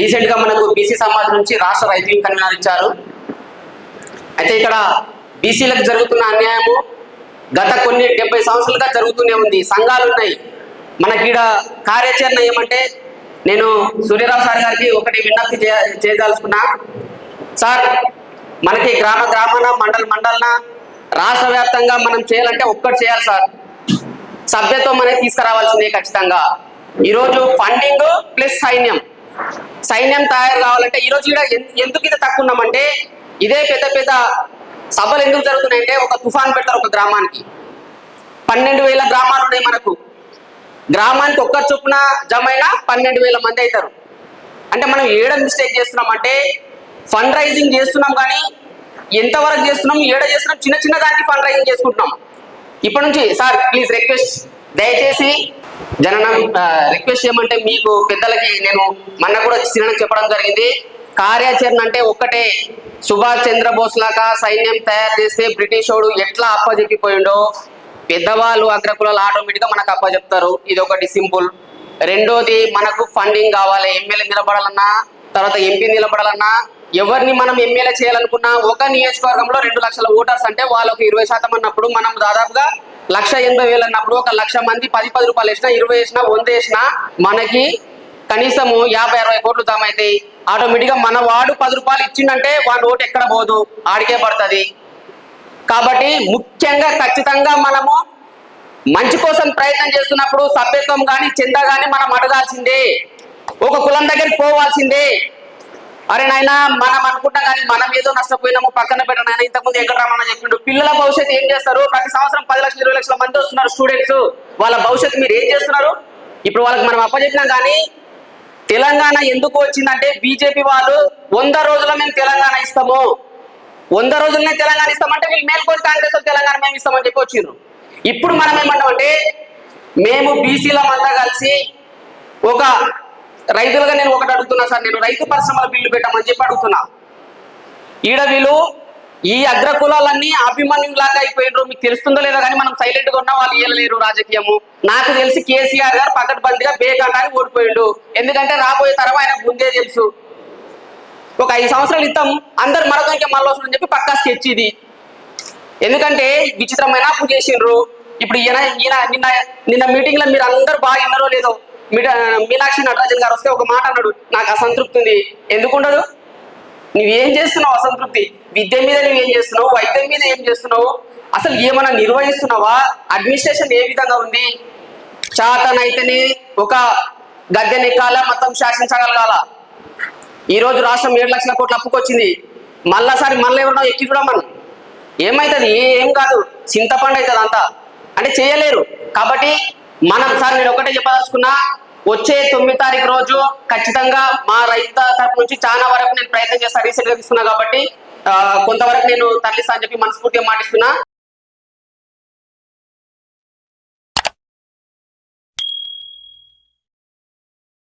రీసెంట్గా మనకు బీసీ సమాజ్ నుంచి రాష్ట్ర రైతు కన్వీనర్ ఇచ్చారు అయితే ఇక్కడ బీసీలకు జరుగుతున్న అన్యాయము గత కొన్ని డెబ్బై సంవత్సరాలుగా జరుగుతూనే ఉంది. సంఘాలు ఉన్నాయి. మనకి కార్యాచరణ ఏమంటే నేను సూర్యరావు సార్ గారికి ఒకటి విజ్ఞప్తి చేయదలుచుకున్నా. సార్ మనకి గ్రామ గ్రామాన మండల మండలన రాష్ట్ర వ్యాప్తంగా మనం చేయాలంటే ఒక్కటి చేయాలి సార్. సభ్యత్వం అనేది తీసుకురావాల్సిందే ఖచ్చితంగా. ఈరోజు ఫండింగ్ ప్లస్ సైన్యం. సైన్యం తయారు కావాలంటే ఈరోజు కూడా ఎన్- ఎందుకు ఇది తక్కువ ఉన్నామంటే ఇదే పెద్ద పెద్ద సభలు ఎందుకు జరుగుతున్నాయంటే ఒక తుఫాన్ పెడతారు ఒక గ్రామానికి. పన్నెండు వేల గ్రామాలు ఉన్నాయి మనకు. గ్రామానికి ఒక్క చొప్పున జమ అయినా పన్నెండు వేల మంది అవుతారు. అంటే మనం ఏడ మిస్టేక్ చేస్తున్నాం అంటే ఫండ్ రైజింగ్ చేస్తున్నాం కానీ ఎంతవరకు చేస్తున్నాం ఏడ చేస్తున్నాం చిన్న చిన్న దానికి ఫండ్ రైజింగ్ చేసుకుంటున్నాం. ఇప్పటి నుంచి సార్ ప్లీజ్ రిక్వెస్ట్. దయచేసి జననం రిక్వెస్ట్ చేయమంటే మీకు పెద్దలకి నేను మొన్న కూడా చిన్న చెప్పడం జరిగింది. కార్యాచరణ అంటే ఒక్కటే. సుభాష్ చంద్రబోస్ లాగా సైన్యం తయారు చేస్తే బ్రిటిష్ వాడు ఎట్లా అప్పజెప్పిపోయిండో పెద్దవాళ్ళు అగ్రకులాలు ఆటోమేటిక్గా మనకు అప్పజెప్తారు. ఇది ఒకటి సింపుల్. రెండోది మనకు ఫండింగ్ కావాలి. ఎమ్మెల్యే నిలబడాలన్నా తర్వాత ఎంపీ నిలబడాలన్నా ఎవరిని మనం ఎమ్మెల్యే చేయాలనుకున్నా ఒక నియోజకవర్గంలో రెండు లక్షల ఓటర్స్ అంటే వాళ్ళకు ఇరవై శాతం అన్నప్పుడు మనం దాదాపుగా లక్ష ఎనభై వేలు అన్నప్పుడు ఒక లక్ష మంది పది పది రూపాయలు వేసినా ఇరవై వేసినా వంద వేసినా మనకి కనీసము యాభై అరవై కోట్లు జమ అవుతాయి. ఆటోమేటిక్గా మన వాడు పది రూపాయలు ఇచ్చిందంటే వాడి ఓటు ఎక్కడ పోదు? ఆడికే పడుతుంది. కాబట్టి ముఖ్యంగా ఖచ్చితంగా మనము మంచి కోసం ప్రయత్నం చేస్తున్నప్పుడు సభ్యత్వం కానీ చింత కానీ మనం అడగాల్సిందే. ఒక కులం దగ్గరికి పోవాల్సిందే. అరే నాయన మనం అనుకుంటాం కానీ మనం ఏదో నష్టపోయినాము పక్కన పెట్టిన ఆయన ఇంతకుముందు రామని చెప్పిండు పిల్లల భవిష్యత్తు ఏం చేస్తారు? ప్రతి సంవత్సరం పది లక్షలు ఇరవై లక్షల మంది వస్తున్నారు స్టూడెంట్స్. వాళ్ళ భవిష్యత్తు మీరు ఏం చేస్తున్నారు? ఇప్పుడు వాళ్ళకి మనం అప్పచెప్పినాం కానీ తెలంగాణ ఎందుకు వచ్చిందంటే బీజేపీ వాళ్ళు వంద రోజుల్లో మేము తెలంగాణ ఇస్తాము. వంద రోజులనే తెలంగాణ ఇస్తామంటే వీళ్ళు మేల్కొని కాంగ్రెస్ తెలంగాణ మేము ఇస్తామని చెప్పి వచ్చిండ్రు. ఇప్పుడు మనం ఏమంటామంటే మేము బీసీలమంతా కలిసి ఒక రైతులుగా నేను ఒకటి అడుగుతున్నా సార్ నేను రైతు పరిశ్రమల బిల్లు పెట్టమని చెప్పి అడుగుతున్నా. ఈడ వీళ్ళు ఈ అగ్రకులాలన్నీ అభిమన్యు లాగా అయిపోయినారు మీకు తెలుస్తుందో లేదో కానీ మనం సైలెంట్గా ఉన్నా వాళ్ళు ఇయ్యలేరు రాజకీయము. నాకు తెలిసి కేసీఆర్ గారు పకడ్బందీగా బేకంటానికి ఓడిపోయిండు. ఎందుకంటే రాబోయే తరం ఆయన ముందే తెలుసు. ఒక ఐదు సంవత్సరాలు క్రితం అందరు మరొక మళ్ళీ వస్తుందని చెప్పి పక్కా స్కెచ్ ఇది. ఎందుకంటే విచిత్రమైన అప్పు చేసిండ్రు. ఇప్పుడు ఈయన ఈయన నిన్న నిన్న మీటింగ్లో మీరు అందరు బాగా విన్నారో లేదో మీనాక్షి నటరాజన్ గారు వస్తే ఒక మాట అన్నాడు. నాకు అసంతృప్తి ఉంది. ఎందుకు ఉండదు నువ్వేం చేస్తున్నావు అసంతృప్తి? విద్య మీద నువ్వేం చేస్తున్నావు? వైద్యం మీద ఏం చేస్తున్నావు? అసలు ఏమైనా నిర్వహిస్తున్నావా? అడ్మినిస్ట్రేషన్ ఏ విధంగా ఉంది? చాతనైతేనే ఒక గద్దెనెక్కాల మొత్తం శాసించగలగాల? ఈరోజు రాష్ట్రం ఏడు లక్షల కోట్లు అప్పుకొచ్చింది. మళ్ళాసారి మళ్ళీ ఎవరినో ఎక్కి చూడమని. ఏమవుతుంది ఏం కాదు. చింతపండు అవుతుంది అంతా అంటే చేయలేరు. కాబట్టి మనం సార్ నేను ఒకటే చెప్పదలుచుకున్నా వచ్చే తొమ్మిది తారీఖు రోజు ఖచ్చితంగా మా రైతు తరపు నుంచి చాలా వరకు నేను ప్రయత్నం చేస్తాను రీసెంట్గా తీసుకున్నా కాబట్టి కొంతవరకు నేను తరలిస్తా అని చెప్పి మనస్ఫూర్తిగా మాటిస్తున్నా.